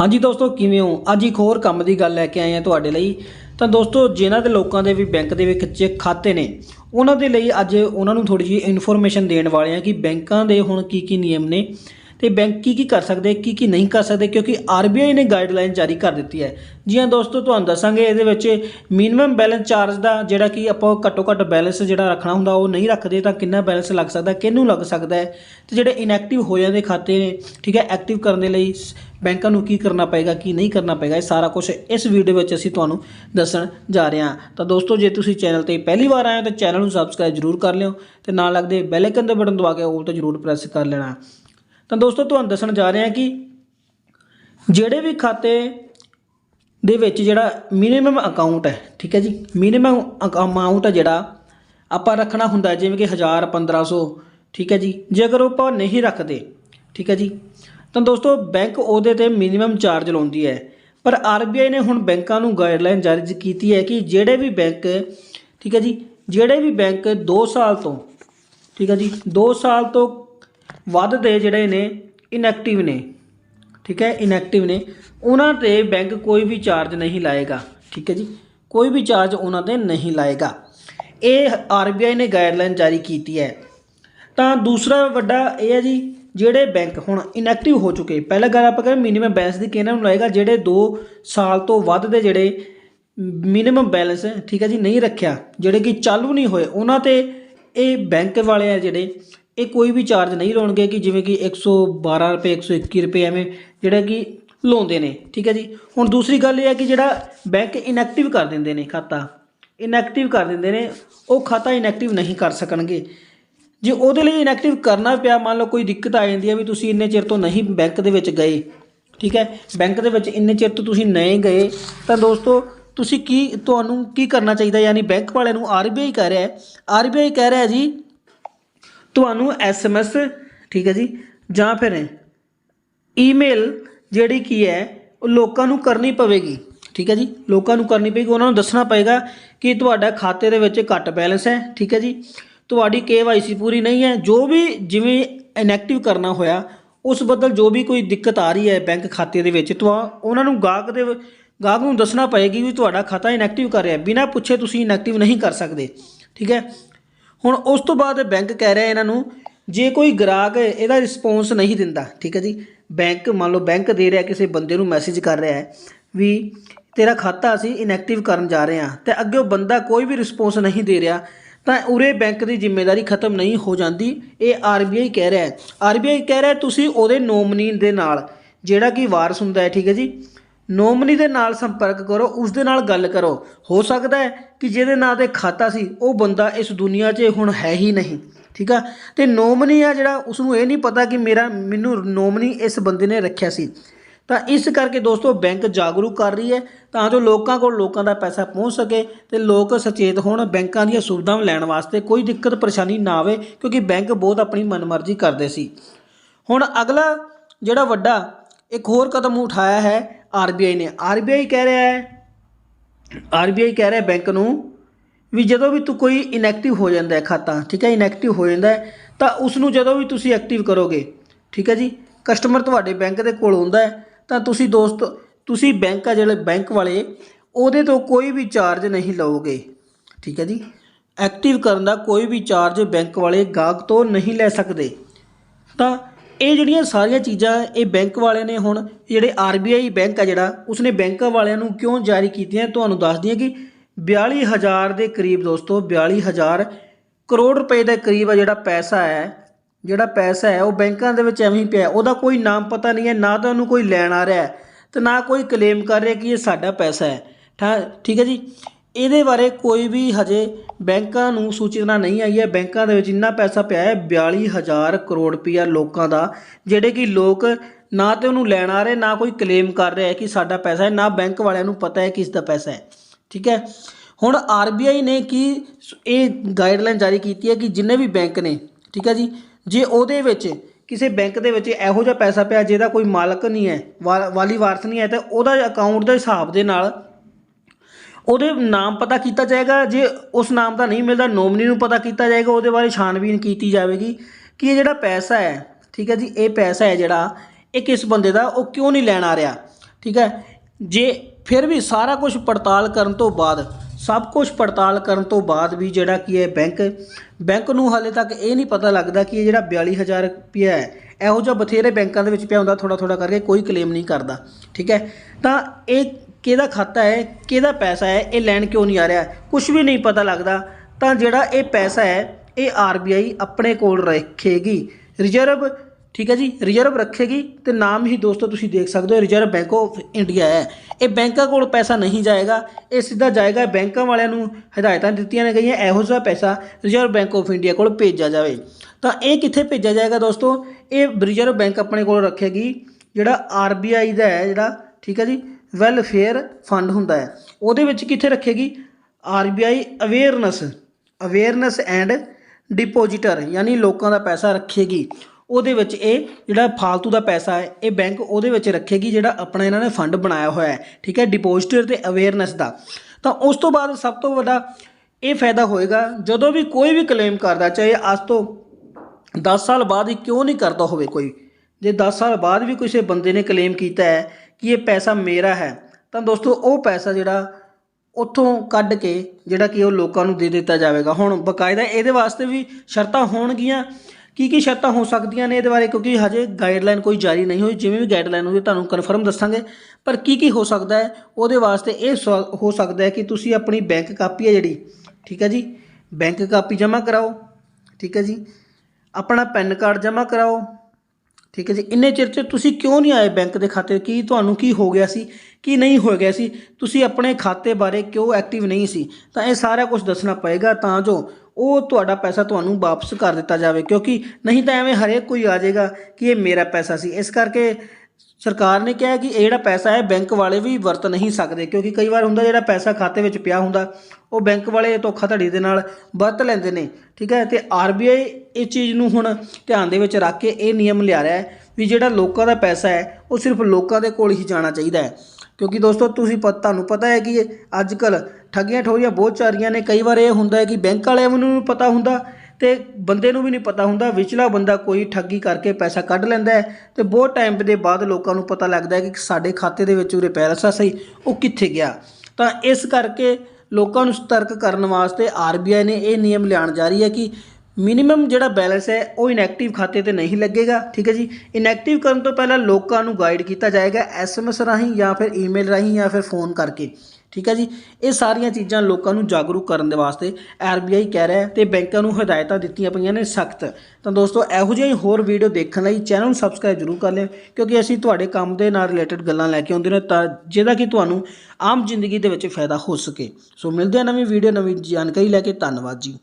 ਹਾਂਜੀ ਦੋਸਤੋ, ਕਿਵੇਂ ਹੋ? ਅੱਜ ਇੱਕ ਹੋਰ ਕੰਮ ਦੀ ਗੱਲ ਲੈ ਕੇ ਆਏ ਹਾਂ ਤੁਹਾਡੇ ਲਈ। ਤਾਂ ਦੋਸਤੋ, ਜਿਨ੍ਹਾਂ ਦੇ ਲੋਕਾਂ ਦੇ ਵੀ ਬੈਂਕ ਦੇ ਵਿੱਚ ਚੈੱਕ ਖਾਤੇ ਨੇ, ਉਹਨਾਂ ਦੇ ਲਈ ਅੱਜ ਉਹਨਾਂ ਨੂੰ ਥੋੜੀ ਜਿਹੀ ਇਨਫੋਰਮੇਸ਼ਨ ਦੇਣ ਵਾਲੇ ਆ ਕਿ ਬੈਂਕਾਂ ਦੇ ਹੁਣ ਕੀ ਕੀ ਨਿਯਮ ਨੇ। ਤੇ ਬੈਂਕ ਕੀ ਕੀ ਕਰ ਸਕਦੇ, ਕੀ ਕੀ ਨਹੀਂ ਕਰ ਸਕਦੇ, ਕਿਉਂਕਿ ਆਰਬੀਆਈ ਨੇ ਗਾਈਡਲਾਈਨ ਜਾਰੀ ਕਰ ਦਿੱਤੀ ਹੈ। ਜੀ ਹਾਂ ਦੋਸਤੋ, ਤੁਹਾਨੂੰ ਦੱਸਾਂਗੇ ਇਹਦੇ ਵਿੱਚ ਮਿਨੀਮਮ ਬੈਲੈਂਸ ਚਾਰਜ ਦਾ ਜਿਹੜਾ ਕਿ ਆਪਾਂ ਘੱਟੋ ਘੱਟ ਬੈਲੈਂਸ ਜਿਹੜਾ ਰੱਖਣਾ ਹੁੰਦਾ, ਉਹ ਨਹੀਂ ਰੱਖਦੇ ਤਾਂ ਕਿੰਨਾ ਬੈਲੈਂਸ ਲੱਗ ਸਕਦਾ, ਕਿਹਨੂੰ ਲੱਗ ਸਕਦਾ ਹੈ? ਤੇ ਜਿਹੜੇ ਇਨਐਕਟਿਵ ਹੋ ਜਾਂਦੇ ਖਾਤੇ ਨੇ, ਠੀਕ ਹੈ ਐਕਟਿਵ ਕਰਨ ਦੇ ਲਈ ਸ- ਬੈਂਕਾਂ ਨੂੰ ਕੀ ਕਰਨਾ ਪਏਗਾ, ਕੀ ਨਹੀਂ ਕਰਨਾ ਪਏਗਾ, ਇਹ ਸਾਰਾ ਕੁਝ ਇਸ ਵੀਡੀਓ ਵਿੱਚ ਅਸੀਂ ਤੁਹਾਨੂੰ ਦੱਸਣ ਜਾ ਰਹੇ ਹਾਂ। ਤਾਂ ਦੋਸਤੋ, ਜੇ ਤੁਸੀਂ ਚੈਨਲ ਤੇ ਪਹਿਲੀ ਵਾਰ ਆਏ ਹੋ ਤਾਂ ਚੈਨਲ ਨੂੰ ਸਬਸਕ੍ਰਾਈਬ ਜਰੂਰ ਕਰ ਲਿਓ ਤੇ ਨਾਲ ਲੱਗਦੇ ਬੈਲ ਆਈਕਨ ਦੇ ਬਟਨ ਦਬਾ ਕੇ ਉਹ ਤਾਂ ਜਰੂਰ ਪ੍ਰੈਸ ਕਰ ਲੈਣਾ। ਤਾਂ ਦੋਸਤੋ, ਤੁਹਾਨੂੰ ਦੱਸਣ ਜਾ ਰਹੇ ਹਾਂ ਕਿ ਜਿਹੜੇ ਵੀ ਖਾਤੇ ਦੇ ਵਿੱਚ ਜਿਹੜਾ ਮਿਨੀਮਮ ਅਕਾਊਂਟ ਹੈ, ਠੀਕ ਹੈ ਜੀ? ਮਿਨੀਮਮ ਅਮਾਉਂਟ ਹੈ ਜਿਹੜਾ ਆਪਾਂ ਰੱਖਣਾ ਹੁੰਦਾ ਜਿਵੇਂ ਕਿ 1000 1500 ਠੀਕ ਹੈ ਜੀ? ਜੇਕਰ ਉਹ ਆਪਾਂ ਨਹੀਂ ਰੱਖਦੇ, ਠੀਕ ਹੈ ਜੀ? ਤਾਂ ਦੋਸਤੋ, ਬੈਂਕ ਉਹਦੇ ਤੇ ਮਿਨੀਮਮ ਚਾਰਜ ਲਾਉਂਦੀ ਹੈ। ਪਰ ਆਰਬੀਆਈ ਨੇ ਹੁਣ ਬੈਂਕਾਂ ਨੂੰ ਗਾਈਡਲਾਈਨ ਜਾਰੀ ਕੀਤੀ ਹੈ ਕਿ ਜਿਹੜੇ ਵੀ ਬੈਂਕ, ਠੀਕ ਹੈ ਜੀ? ਜਿਹੜੇ ਵੀ ਬੈਂਕ 2 ਸਾਲ ਤੋਂ, ਠੀਕ ਹੈ ਜੀ? 2 ਸਾਲ ਤੋਂ ਵੱਧਦੇ ਜਿਹੜੇ ਨੇ ਇਨਐਕਟਿਵ ਨੇ, ਠੀਕ ਹੈ ਇਨਐਕਟਿਵ ਨੇ, ਉਹਨਾਂ ਤੇ ਬੈਂਕ ਕੋਈ ਵੀ ਚਾਰਜ ਨਹੀਂ ਲਾਏਗਾ, ਠੀਕ ਹੈ ਜੀ, ਕੋਈ ਵੀ ਚਾਰਜ ਉਹਨਾਂ ਤੇ ਨਹੀਂ ਲਾਏਗਾ। ਇਹ ਆਰਬੀਆਈ ਨੇ ਗਾਈਡਲਾਈਨ ਜਾਰੀ ਕੀਤੀ ਹੈ। ਤਾਂ ਦੂਸਰਾ ਵੱਡਾ ਇਹ ਹੈ ਜੀ, ਜਿਹੜੇ ਬੈਂਕ ਹੁਣ ਇਨਐਕਟਿਵ ਹੋ ਚੁੱਕੇ, ਪਹਿਲਾਂ ਗੱਲ ਆਪਾਂ ਕਰਾਂ ਮਿਨੀਮਮ ਬੈਲੈਂਸ ਦੀ ਕਿਹਨਾਂ ਨੂੰ ਲਾਏਗਾ, ਜਿਹੜੇ 2 ਸਾਲ ਤੋਂ ਵੱਧ ਦੇ ਜਿਹੜੇ ਮਿਨੀਮਮ ਬੈਲੈਂਸ ਠੀਕ ਹੈ ਜੀ, ਨਹੀਂ ਰੱਖਿਆ, ਜਿਹੜੇ ਕਿ ਚਾਲੂ ਨਹੀਂ ਹੋਏ, ਉਹਨਾਂ ਤੇ ਇਹ ਬੈਂਕ ਵਾਲੇ ਆ ਜਿਹੜੇ ਇਹ ਕੋਈ ਵੀ ਚਾਰਜ ਨਹੀਂ ਲਾਉਣਗੇ ਕਿ ਜਿਵੇਂ ਕਿ 112 ਰੁਪਏ 121 ਰੁਪਏ ਐਵੇਂ ਜਿਹੜਾ ਕਿ ਲਾਉਂਦੇ ਨੇ, ਠੀਕ ਹੈ ਜੀ। ਹੁਣ ਦੂਸਰੀ ਗੱਲ ਇਹ ਹੈ ਕਿ ਜਿਹੜਾ ਬੈਂਕ ਇਨਐਕਟਿਵ ਕਰ ਦਿੰਦੇ ਨੇ ਖਾਤਾ ਇਨਐਕਟਿਵ ਕਰ ਦਿੰਦੇ ਨੇ, ਉਹ ਖਾਤਾ ਇਨਐਕਟਿਵ ਨਹੀਂ ਕਰ ਸਕਣਗੇ। ਜੇ ਉਹਦੇ ਲਈ ਇਨਐਕਟਿਵ ਕਰਨਾ ਪਿਆ, ਮੰਨ ਲਓ ਕੋਈ ਦਿੱਕਤ ਆ ਜਾਂਦੀ ਹੈ ਵੀ ਤੁਸੀਂ ਇੰਨੇ ਚਿਰ ਤੋਂ ਨਹੀਂ ਬੈਂਕ ਦੇ ਵਿੱਚ ਗਏ, ਠੀਕ ਹੈ। ਬੈਂਕ ਦੇ ਵਿੱਚ ਇੰਨੇ ਚਿਰ ਤੋਂ ਤੁਸੀਂ ਨਹੀਂ ਗਏ, ਤਾਂ ਦੋਸਤੋ ਤੁਸੀਂ ਕੀ, ਤੁਹਾਨੂੰ ਕੀ ਕਰਨਾ ਚਾਹੀਦਾ? ਯਾਨੀ ਬੈਂਕ ਵਾਲਿਆਂ ਨੂੰ ਆਰਬੀਆਈ ਕਹਿ ਰਿਹਾ ਹੈ। ਆਰਬੀਆਈ ਕਹਿ ਰਿਹਾ ਜੀ ਤੁਹਾਨੂੰ ਐਸਐਮਐਸ ਠੀਕ ਹੈ ਜੀ, ਜਾਂ ਫਿਰ ਈਮੇਲ ਜਿਹੜੀ ਕੀ ਹੈ, ਉਹ ਲੋਕਾਂ ਨੂੰ ਕਰਨੀ ਪਵੇਗੀ, ਠੀਕ ਹੈ ਜੀ, ਲੋਕਾਂ ਨੂੰ ਕਰਨੀ ਪਏਗੀ ਉਹਨਾਂ ਨੂੰ ਦੱਸਣਾ ਪਏਗਾ ਕਿ ਤੁਹਾਡਾ ਖਾਤੇ ਦੇ ਵਿੱਚ ਘੱਟ ਬੈਲੈਂਸ ਹੈ, ਠੀਕ ਹੈ ਜੀ, ਤੁਹਾਡੀ ਕੇਵਾਈਸੀ ਪੂਰੀ ਨਹੀਂ ਹੈ, ਜੋ ਵੀ ਜਿਵੇਂ ਇਨੈਕਟਿਵ ਕਰਨਾ ਹੋਇਆ, ਉਸ ਬਦਲ ਜੋ ਵੀ ਕੋਈ ਦਿੱਕਤ ਆ ਰਹੀ ਹੈ ਬੈਂਕ ਖਾਤੇ ਦੇ ਵਿੱਚ ਤਾਂ ਉਹਨਾਂ ਨੂੰ ਗਾਹਕ ਦੇ, ਗਾਹਕ ਨੂੰ ਦੱਸਣਾ ਪਏਗੀ ਵੀ ਤੁਹਾਡਾ ਖਾਤਾ ਇਨੈਕਟਿਵ ਕਰ ਰਿਹਾ ਬਿਨਾਂ ਪੁੱਛੇ ਤੁਸੀਂ ਇਨੈਕਟਿਵ ਨਹੀਂ ਕਰ ਸਕਦੇ, ਠੀਕ ਹੈ ਹੁਣ ਉਸ ਤੋਂ ਬਾਅਦ ਬੈਂਕ ਕਹਿ ਰਿਹਾ ਇਹਨਾਂ ਨੂੰ, ਜੇ ਕੋਈ ਗ੍ਰਾਹਕ ਇਹਦਾ ਰਿਸਪੌਂਸ ਨਹੀਂ ਦਿੰਦਾ, ਠੀਕ ਹੈ ਜੀ, ਬੈਂਕ ਮੰਨ ਲਓ ਬੈਂਕ ਦੇ ਰਿਹਾ, ਕਿਸੇ ਬੰਦੇ ਨੂੰ ਮੈਸੇਜ ਕਰ ਰਿਹਾ ਹੈ ਵੀ ਤੇਰਾ ਖਾਤਾ ਅਸੀਂ ਇਨਐਕਟਿਵ ਕਰਨ ਜਾ ਰਹੇ ਹਾਂ, ਤੇ ਅੱਗੇ ਉਹ ਬੰਦਾ ਕੋਈ ਵੀ ਰਿਸਪੌਂਸ ਨਹੀਂ ਦੇ ਰਿਹਾ, ਤਾਂ ਉਰੇ ਬੈਂਕ ਦੀ ਜ਼ਿੰਮੇਵਾਰੀ ਖਤਮ ਨਹੀਂ ਹੋ ਜਾਂਦੀ, ਇਹ ਆਰਬੀਆਈ ਕਹਿ ਰਿਹਾ ਹੈ। ਆਰਬੀਆਈ ਕਹਿ ਰਿਹਾ ਤੁਸੀਂ ਉਹਦੇ ਨੋਮਨੀ ਦੇ ਨਾਲ, ਜਿਹੜਾ ਕਿ ਵਾਰਸ ਹੁੰਦਾ ਹੈ, ਠੀਕ ਹੈ ਜੀ ਨੋਮਨੀ ਦੇ ਨਾਲ ਸੰਪਰਕ ਕਰੋ, ਉਸ ਦੇ ਨਾਲ ਗੱਲ ਕਰੋ। ਹੋ ਸਕਦਾ ਹੈ ਕਿ ਜਿਹਦੇ ਨਾਂ ਤੇ ਖਾਤਾ ਸੀ, ਉਹ ਬੰਦਾ ਇਸ ਦੁਨੀਆ 'ਚ ਹੁਣ ਹੈ ਹੀ ਨਹੀਂ, ਠੀਕ ਆ? ਤੇ ਨੋਮਨੀ ਆ ਜਿਹੜਾ ਉਸ ਨੂੰ ਇਹ ਨਹੀਂ ਪਤਾ ਕਿ ਮੇਰਾ, ਮੈਨੂੰ ਨੋਮਨੀ ਇਸ ਬੰਦੇ ਨੇ ਰੱਖਿਆ ਸੀ। ਤਾਂ ਇਸ ਕਰਕੇ ਦੋਸਤੋ, ਬੈਂਕ ਜਾਗਰੂਕ ਕਰ ਰਹੀ ਹੈ, ਤਾਂ ਜੋ ਲੋਕਾਂ ਕੋਲ ਲੋਕਾਂ ਦਾ ਪੈਸਾ ਪਹੁੰਚ ਸਕੇ ਤੇ ਲੋਕ ਸਚੇਤ ਹੋਣ, ਬੈਂਕਾਂ ਦੀਆਂ ਸੁਵਿਧਾਵਾਂ ਲੈਣ ਵਾਸਤੇ ਕੋਈ ਦਿੱਕਤ, ਪਰੇਸ਼ਾਨੀ ਨਾ ਆਵੇ, ਕਿਉਂਕਿ ਬੈਂਕ ਬਹੁਤ ਆਪਣੀ ਮਨਮਰਜ਼ੀ ਕਰਦੇ ਸੀ। ਹੁਣ ਅਗਲਾ ਜਿਹੜਾ ਵੱਡਾ, ਇੱਕ ਹੋਰ ਕਦਮ ਉਠਾਇਆ ਹੈ ਆਰਬੀਆਈ ਨੇ। ਆਰਬੀਆਈ ਕਹਿ ਰਿਹਾ ਹੈ ਆਰਬੀਆਈ ਕਹਿ ਰਿਹਾ ਬੈਂਕ ਨੂੰ ਵੀ ਜਦੋਂ ਵੀ ਤੂੰ ਕੋਈ ਇਨਐਕਟਿਵ ਹੋ ਜਾਂਦਾ ਹੈ ਖਾਤਾ, ਠੀਕ ਹੈ ਇਨਐਕਟਿਵ ਹੋ ਜਾਂਦਾ ਹੈ, ਤਾਂ ਉਸ ਨੂੰ ਜਦੋਂ ਵੀ ਤੁਸੀਂ ਐਕਟਿਵ ਕਰੋਗੇ, ਠੀਕ ਹੈ ਜੀ ਕਸਟਮਰ ਤੁਹਾਡੇ ਬੈਂਕ ਦੇ ਕੋਲ ਆਉਂਦਾ ਹੈ, ਤਾਂ ਤੁਸੀਂ ਦੋਸਤ, ਤੁਸੀਂ ਬੈਂਕ ਆ ਜਿਹੜੇ ਬੈਂਕ ਵਾਲੇ, ਉਹਦੇ ਤੋਂ ਕੋਈ ਵੀ ਚਾਰਜ ਨਹੀਂ ਲਓਗੇ, ਠੀਕ ਹੈ ਜੀ। ਐਕਟਿਵ ਕਰਨ ਦਾ ਕੋਈ ਵੀ ਚਾਰਜ ਬੈਂਕ ਵਾਲੇ ਗਾਹਕ ਤੋਂ ਨਹੀਂ ਲੈ ਸਕਦੇ। ਤਾਂ ਇਹ ਜਿਹੜੀਆਂ ਸਾਰੀਆਂ ਚੀਜ਼ਾਂ ਇਹ ਬੈਂਕ ਵਾਲਿਆਂ ਨੇ ਹੁਣ, ਜਿਹੜੇ ਆਰਬੀਆਈ ਬੈਂਕ ਆ ਜਿਹੜਾ, ਉਸਨੇ ਬੈਂਕਾਂ ਵਾਲਿਆਂ ਨੂੰ ਕਿਉਂ ਜਾਰੀ ਕੀਤੀਆਂ? ਤੁਹਾਨੂੰ ਦੱਸ ਦਈਏ ਕਿ 42000 ਦੇ ਕਰੀਬ ਦੋਸਤੋ 42000 ਕਰੋੜ ਰੁਪਏ ਦੇ ਕਰੀਬ ਆ ਜਿਹੜਾ ਪੈਸਾ ਹੈ, ਜਿਹੜਾ ਪੈਸਾ ਹੈ, ਉਹ ਬੈਂਕਾਂ ਦੇ ਵਿੱਚ ਐਵੇਂ ਹੀ ਪਿਆ। ਉਹਦਾ ਕੋਈ ਨਾਮ ਪਤਾ ਨਹੀਂ ਹੈ, ਨਾ ਤਾਂ ਉਹਨੂੰ ਕੋਈ ਲੈਣ ਆ ਰਿਹਾ ਹੈ ਤੇ ਨਾ ਕੋਈ ਕਲੇਮ ਕਰ ਰਿਹਾ ਕਿ ਇਹ ਸਾਡਾ ਪੈਸਾ ਹੈ। ਠਾ- ਠੀਕ ਹੈ ਜੀ? ਇਹਦੇ ਬਾਰੇ ਕੋਈ ਵੀ ਹਜੇ ਬੈਂਕਾਂ ਨੂੰ ਸੂਚਨਾ ਨਹੀਂ ਆਈ ਹੈ। ਬੈਂਕਾਂ ਦੇ ਵਿੱਚ ਇੰਨਾ ਪੈਸਾ ਪਿਆ ਹੈ 42000 ਕਰੋੜ ਰੁਪਇਆ ਲੋਕਾਂ ਦਾ, ਜਿਹੜੇ ਕਿ ਲੋਕ ਨਾ ਤੇ ਉਹਨੂੰ ਲੈਣ ਆ ਰਹੇ, ਨਾ ਕੋਈ ਕਲੇਮ ਕਰ ਰਿਹਾ ਹੈ ਕਿ ਸਾਡਾ ਪੈਸਾ ਹੈ, ਨਾ ਬੈਂਕ ਵਾਲਿਆਂ ਨੂੰ ਪਤਾ ਹੈ ਕਿਸ ਦਾ ਪੈਸਾ ਹੈ। ਠੀਕ ਹੈ? ਹੁਣ ਆਰਬੀਆਈ ਨੇ ਕੀ ਇਹ ਗਾਈਡਲਾਈਨ ਜਾਰੀ ਕੀਤੀ ਹੈ ਕਿ ਜਿੰਨੇ ਵੀ ਬੈਂਕ ਨੇ, ਠੀਕ ਹੈ ਜੀ, ਜੇ ਉਹਦੇ ਵਿੱਚ ਕਿਸੇ ਬੈਂਕ ਦੇ ਵਿੱਚ ਇਹੋ ਜਿਹਾ ਪੈਸਾ ਪਿਆ ਜਿਹਦਾ ਕੋਈ ਮਾਲਕ ਨਹੀਂ ਹੈ ਵਾ- ਵਾਲੀ ਵਾਰਸ ਨਹੀਂ ਹੈ, ਤਾਂ ਉਹਦਾ ਅਕਾਊਂਟ ਦੇ ਹਿਸਾਬ ਦੇ ਨਾਲ ਉਹਦੇ ਨਾਮ ਪਤਾ ਕੀਤਾ ਜਾਏਗਾ, ਜੇ ਉਸ ਨਾਮ ਦਾ ਨਹੀਂ ਮਿਲਦਾ, ਨੋਮਨੀ ਨੂੰ ਪਤਾ ਕੀਤਾ ਜਾਏਗਾ, ਉਹਦੇ ਬਾਰੇ ਛਾਣਬੀਨ ਕੀਤੀ ਜਾਵੇਗੀ ਕਿ ਇਹ ਜਿਹੜਾ ਪੈਸਾ ਹੈ, ਠੀਕ ਹੈ ਜੀ, ਇਹ ਪੈਸਾ ਹੈ ਜਿਹੜਾ, ਇਹ ਕਿਸ ਬੰਦੇ ਦਾ, ਉਹ ਕਿਉਂ ਨਹੀਂ ਲੈਣ ਆ ਰਿਹਾ, ਠੀਕ ਹੈ? ਜੇ ਫਿਰ ਵੀ ਸਾਰਾ ਕੁਝ ਪੜਤਾਲ ਕਰਨ ਤੋਂ ਬਾਅਦ, ਸਭ ਕੁਝ ਪੜਤਾਲ ਕਰਨ ਤੋਂ ਬਾਅਦ ਵੀ ਜਿਹੜਾ ਕੀ ਹੈ ਬੈਂਕ ਬੈਂਕ ਨੂੰ ਹਾਲੇ ਤੱਕ ਇਹ ਨਹੀਂ ਪਤਾ ਲੱਗਦਾ ਕਿ ਇਹ ਜਿਹੜਾ 42000 ਰੁਪਇਆ ਹੈ, ਇਹੋ ਜਿਹਾ ਬਥੇਰੇ ਬੈਂਕਾਂ ਦੇ ਵਿੱਚ ਪਿਆ ਹੁੰਦਾ ਥੋੜਾ ਥੋੜਾ ਕਰਕੇ ਕੋਈ ਕਲੇਮ ਨਹੀਂ ਕਰਦਾ, ਠੀਕ ਹੈ? ਤਾਂ ਇਹ ਕਿਹਦਾ ਖਾਤਾ ਹੈ, ਕਿਹਦਾ ਪੈਸਾ ਹੈ, ਇਹ ਲੈਣ ਕਿਉਂ ਨਹੀਂ ਆ ਰਿਹਾ? ਕੁਝ ਵੀ ਨਹੀਂ ਪਤਾ ਲੱਗਦਾ। ਤਾਂ ਜਿਹੜਾ ਇਹ ਪੈਸਾ ਹੈ, ਇਹ ਆਰਬੀਆਈ ਆਪਣੇ ਕੋਲ ਰੱਖੇਗੀ। ਰਿਜ਼ਰਵ, ਠੀਕ ਹੈ ਜੀ, ਰਿਜ਼ਰਵ ਰੱਖੇਗੀ ਤੇ ਨਾਮ ਹੀ ਦੋਸਤੋ ਤੁਸੀਂ ਦੇਖ ਸਕਦੇ ਹੋ, ਰਿਜ਼ਰਵ ਬੈਂਕ ਆਫ ਇੰਡੀਆ ਹੈ। ਇਹ ਬੈਂਕਾਂ ਕੋਲ ਪੈਸਾ ਨਹੀਂ ਜਾਏਗਾ, ਇਹ ਸਿੱਧਾ ਜਾਏਗਾ ਬੈਂਕਾਂ ਵਾਲਿਆਂ ਨੂੰ ਹਦਾਇਤਾਂ ਦਿੱਤੀਆਂ ਨੇ ਗਈਆਂ, ਇਹੋ ਜਿਹਾ ਪੈਸਾ ਰਿਜ਼ਰਵ ਬੈਂਕ ਆਫ ਇੰਡੀਆ ਕੋਲ ਭੇਜਿਆ ਜਾਵੇ। ਤਾਂ ਇਹ ਕਿੱਥੇ ਭੇਜਿਆ ਜਾਏਗਾ ਦੋਸਤੋ? ਇਹ ਰਿਜ਼ਰਵ ਬੈਂਕ ਆਪਣੇ ਕੋਲ ਰੱਖੇਗੀ, ਜਿਹੜਾ ਆਰਬੀਆਈ ਦਾ ਹੈ, ਜਿਹੜਾ, ਠੀਕ ਹੈ ਜੀ ਵੈਲਫੇਅਰ ਫੰਡ ਹੁੰਦਾ ਹੈ। ਉਹਦੇ ਵਿੱਚ ਕਿੱਥੇ ਰੱਖੇਗੀ? RBI awareness awareness and depositor ਯਾਨੀ ਲੋਕਾਂ ਦਾ ਪੈਸਾ ਰੱਖੇਗੀ। ਉਹਦੇ ਵਿੱਚ ਇਹ ਜਿਹੜਾ ਫਾਲਤੂ ਦਾ ਪੈਸਾ ਹੈ, ਇਹ ਬੈਂਕ ਉਹਦੇ ਵਿੱਚ ਰੱਖੇਗੀ ਜਿਹੜਾ ਆਪਣਾ ਇਹਨਾਂ ਨੇ ਫੰਡ ਬਣਾਇਆ ਹੋਇਆ ਹੈ, ਠੀਕ ਹੈ? ਡਿਪੋਜ਼ਿਟਰ ਤੇ ਅਵੇਅਰਨੈਸ ਦਾ। ਤਾਂ ਉਸ ਤੋਂ ਬਾਅਦ ਸਭ ਤੋਂ ਵੱਡਾ ਇਹ ਫਾਇਦਾ ਹੋਏਗਾ, ਜਦੋਂ ਵੀ ਕੋਈ ਵੀ ਕਲੇਮ ਕਰਦਾ, ਚਾਹੇ ਅੱਜ ਤੋਂ 10 ਸਾਲ ਬਾਅਦ ਹੀ ਕਿਉਂ ਨਹੀਂ ਕਰਦਾ ਹੋਵੇ ਕੋਈ, ਜੇ 10 ਸਾਲ ਬਾਅਦ ਵੀ ਕਿਸੇ ਬੰਦੇ ਨੇ ਕਲੇਮ ਕੀਤਾ ਹੈ ਕਿ ਇਹ ਪੈਸਾ ਮੇਰਾ ਹੈ, ਤਾਂ ਦੋਸਤੋ ਉਹ ਪੈਸਾ ਜਿਹੜਾ ਉੱਥੋਂ ਕੱਢ ਕੇ ਜਿਹੜਾ ਕਿ ਉਹ ਲੋਕਾਂ ਨੂੰ ਦੇ ਦਿੱਤਾ ਜਾਵੇਗਾ। ਹੁਣ ਬਕਾਇਦਾ ਇਹਦੇ ਵਾਸਤੇ ਵੀ ਸ਼ਰਤਾਂ ਹੋਣਗੀਆਂ। ਕੀ ਕੀ ਸ਼ਰਤਾਂ ਹੋ ਸਕਦੀਆਂ ਨੇ ਇਹਦੇ ਬਾਰੇ? ਕਿਉਂਕਿ ਹਜੇ ਗਾਈਡਲਾਈਨ ਕੋਈ ਜਾਰੀ ਨਹੀਂ ਹੋਈ। ਜਿਵੇਂ ਵੀ ਗਾਈਡਲਾਈਨ ਹੋਈ ਤੁਹਾਨੂੰ ਕਨਫਰਮ ਦੱਸਾਂਗੇ। ਪਰ ਕੀ ਕੀ ਹੋ ਸਕਦਾ ਹੈ? ਉਹਦੇ ਵਾਸਤੇ ਇਹ ਸ- ਹੋ ਸਕਦਾ ਹੈ ਕਿ ਤੁਸੀਂ ਆਪਣੀ ਬੈਂਕ ਕਾਪੀ ਹੈ ਜਿਹੜੀ, ਠੀਕ ਹੈ ਜੀ? ਬੈਂਕ ਕਾਪੀ ਜਮ੍ਹਾਂ ਕਰਾਓ, ਠੀਕ ਹੈ ਜੀ? ਆਪਣਾ ਪੈਨ ਕਾਰਡ ਜਮ੍ਹਾਂ ਕਰਾਓ। ਠੀਕ ਹੈ ਜੀ? ਇੰਨੇ ਚਿਰ 'ਚ ਤੁਸੀਂ ਕਿਉਂ ਨਹੀਂ ਆਏ ਬੈਂਕ ਦੇ ਖਾਤੇ? ਕੀ ਤੁਹਾਨੂੰ ਕੀ ਹੋ ਗਿਆ ਸੀ? ਕੀ ਨਹੀਂ ਹੋ ਗਿਆ ਸੀ? ਤੁਸੀਂ ਆਪਣੇ ਖਾਤੇ ਬਾਰੇ ਕਿਉਂ ਐਕਟਿਵ ਨਹੀਂ ਸੀ? ਤਾਂ ਇਹ ਸਾਰਾ ਕੁਝ ਦੱਸਣਾ ਪਏਗਾ, ਤਾਂ ਜੋ ਉਹ ਤੁਹਾਡਾ ਪੈਸਾ ਤੁਹਾਨੂੰ ਵਾਪਸ ਕਰ ਦਿੱਤਾ ਜਾਵੇ। ਕਿਉਂਕਿ ਨਹੀਂ ਤਾਂ ਐਵੇਂ ਹਰੇਕ ਕੋਈ ਆ ਜਾਏਗਾ ਕਿ ਇਹ ਮੇਰਾ ਪੈਸਾ ਸੀ। ਇਸ ਕਰਕੇ ਸਰਕਾਰ ਨੇ ਕਿਹਾ ਕਿ ਇਹ ਜਿਹੜਾ ਪੈਸਾ ਹੈ, ਬੈਂਕ ਵਾਲੇ ਵੀ ਵਰਤ ਨਹੀਂ ਸਕਦੇ ਕਿਉਂਕਿ ਕਈ ਵਾਰ ਹੁੰਦਾ ਜਿਹੜਾ ਪੈਸਾ ਖਾਤੇ ਵਿੱਚ ਪਿਆ ਹੁੰਦਾ, ਉਹ ਬੈਂਕ ਵਾਲੇ ਧੋਖਾਧੜੀ ਦੇ ਨਾਲ ਵਰਤ ਲੈਂਦੇ ਨੇ, ਠੀਕ ਹੈ? ਤੇ ਆਰਬੀਆਈ ਇਹ ਚੀਜ਼ ਨੂੰ ਹੁਣ ਧਿਆਨ ਦੇ ਵਿੱਚ ਰੱਖ ਕੇ ਇਹ ਨਿਯਮ ਲਿਆ ਰਿਹਾ ਹੈ ਵੀ ਜਿਹੜਾ ਲੋਕਾਂ ਦਾ ਪੈਸਾ ਹੈ, ਉਹ ਸਿਰਫ ਲੋਕਾਂ ਦੇ ਕੋਲ ਹੀ ਜਾਣਾ ਚਾਹੀਦਾ ਹੈ। ਕਿਉਂਕਿ ਦੋਸਤੋ, ਤੁਸੀਂ ਪ- ਤੁਹਾਨੂੰ ਪਤਾ ਹੈ ਕਿ ਅੱਜ ਕੱਲ ਠੱਗੀਆਂ ਠੋਰੀਆਂ ਬਹੁਤ ਚੱਲ ਰਹੀਆਂ ਨੇ, ਕਈ ਵਾਰ ਇਹ ਹੁੰਦਾ ਹੈ ਕਿ ਬੈਂਕ ਵਾਲਿਆਂ ਨੂੰ ਪਤਾ ਹੁੰਦਾ ਤੇ ਬੰਦੇ ਨੂੰ ਵੀ ਨਹੀਂ ਪਤਾ ਹੁੰਦਾ, ਵਿਚਲਾ ਬੰਦਾ ਕੋਈ ਠੱਗੀ ਕਰਕੇ ਪੈਸਾ ਕੱਢ ਲੈਂਦਾ ਹੈ ਤੇ ਬਹੁਤ ਟਾਈਮ ਦੇ ਬਾਅਦ ਲੋਕਾਂ ਨੂੰ ਪਤਾ ਲੱਗਦਾ ਹੈ ਕਿ ਸਾਡੇ ਖਾਤੇ ਦੇ ਵਿੱਚ ਉਰੇ ਪੈਸਾ ਸਹੀ, ਉਹ ਕਿੱਥੇ ਗਿਆ? ਤਾਂ ਇਸ ਕਰਕੇ ਲੋਕਾਂ ਨੂੰ ਸਤਰਕ ਕਰਨ ਵਾਸਤੇ ਆਰਬੀਆਈ ਨੇ ਇਹ ਨਿਯਮ ਲਿਆਉਣ ਜਾ ਰਹੀ ਹੈ ਕਿ ਮਿਨੀਮਮ ਜਿਹੜਾ ਬੈਲੈਂਸ ਹੈ, ਉਹ ਇਨਐਕਟਿਵ ਖਾਤੇ ਤੇ ਨਹੀਂ ਲੱਗੇਗਾ, ਠੀਕ ਹੈ ਜੀ? ਇਨਐਕਟਿਵ ਕਰਨ ਤੋਂ ਪਹਿਲਾਂ ਲੋਕਾਂ ਨੂੰ ਗਾਈਡ ਕੀਤਾ ਜਾਏਗਾ ਐਸਐਮਐਸ ਰਾਹੀਂ ਜਾਂ ਫਿਰ ਈਮੇਲ ਰਾਹੀਂ ਜਾਂ ਫਿਰ ਫੋਨ ਕਰਕੇ। ਠੀਕ ਹੈ ਜੀ? ਇਹ ਸਾਰੀਆਂ ਚੀਜ਼ਾਂ ਲੋਕਾਂ ਨੂੰ ਜਾਗਰੂਕ ਕਰਨ ਦੇ ਵਾਸਤੇ ਆਰਬੀਆਈ ਕਹਿ ਰਿਹਾ ਹੈ ਤੇ ਬੈਂਕਾਂ ਨੂੰ ਹਦਾਇਤਾਂ ਦਿੱਤੀਆਂ ਪਈਆਂ ਨੇ ਸਖਤ। ਤਾਂ ਦੋਸਤੋ, ਇਹੋ ਜਿਹੀ ਹੋਰ ਵੀਡੀਓ ਦੇਖਣ ਲਈ ਚੈਨਲ ਨੂੰ ਸਬਸਕ੍ਰਾਈਬ ਜ਼ਰੂਰ ਕਰ ਲਿਓ, ਕਿਉਂਕਿ ਅਸੀਂ ਤੁਹਾਡੇ ਕੰਮ ਦੇ ਨਾਲ ਰਿਲੇਟਡ ਗੱਲਾਂ ਲੈ ਕੇ ਆਉਂਦੇ ਨੇ ਤਾਂ ਜਿਹਦਾ ਕਿ ਤੁਹਾਨੂੰ ਆਮ ਜ਼ਿੰਦਗੀ ਦੇ ਵਿੱਚ ਫਾਇਦਾ ਹੋ ਸਕੇ। ਸੋ ਮਿਲਦੇ ਹਾਂ ਨਵੀਂ ਵੀਡੀਓ, ਨਵੀਂ ਜਾਣਕਾਰੀ ਲੈ ਕੇ। ਧੰਨਵਾਦ ਜੀ।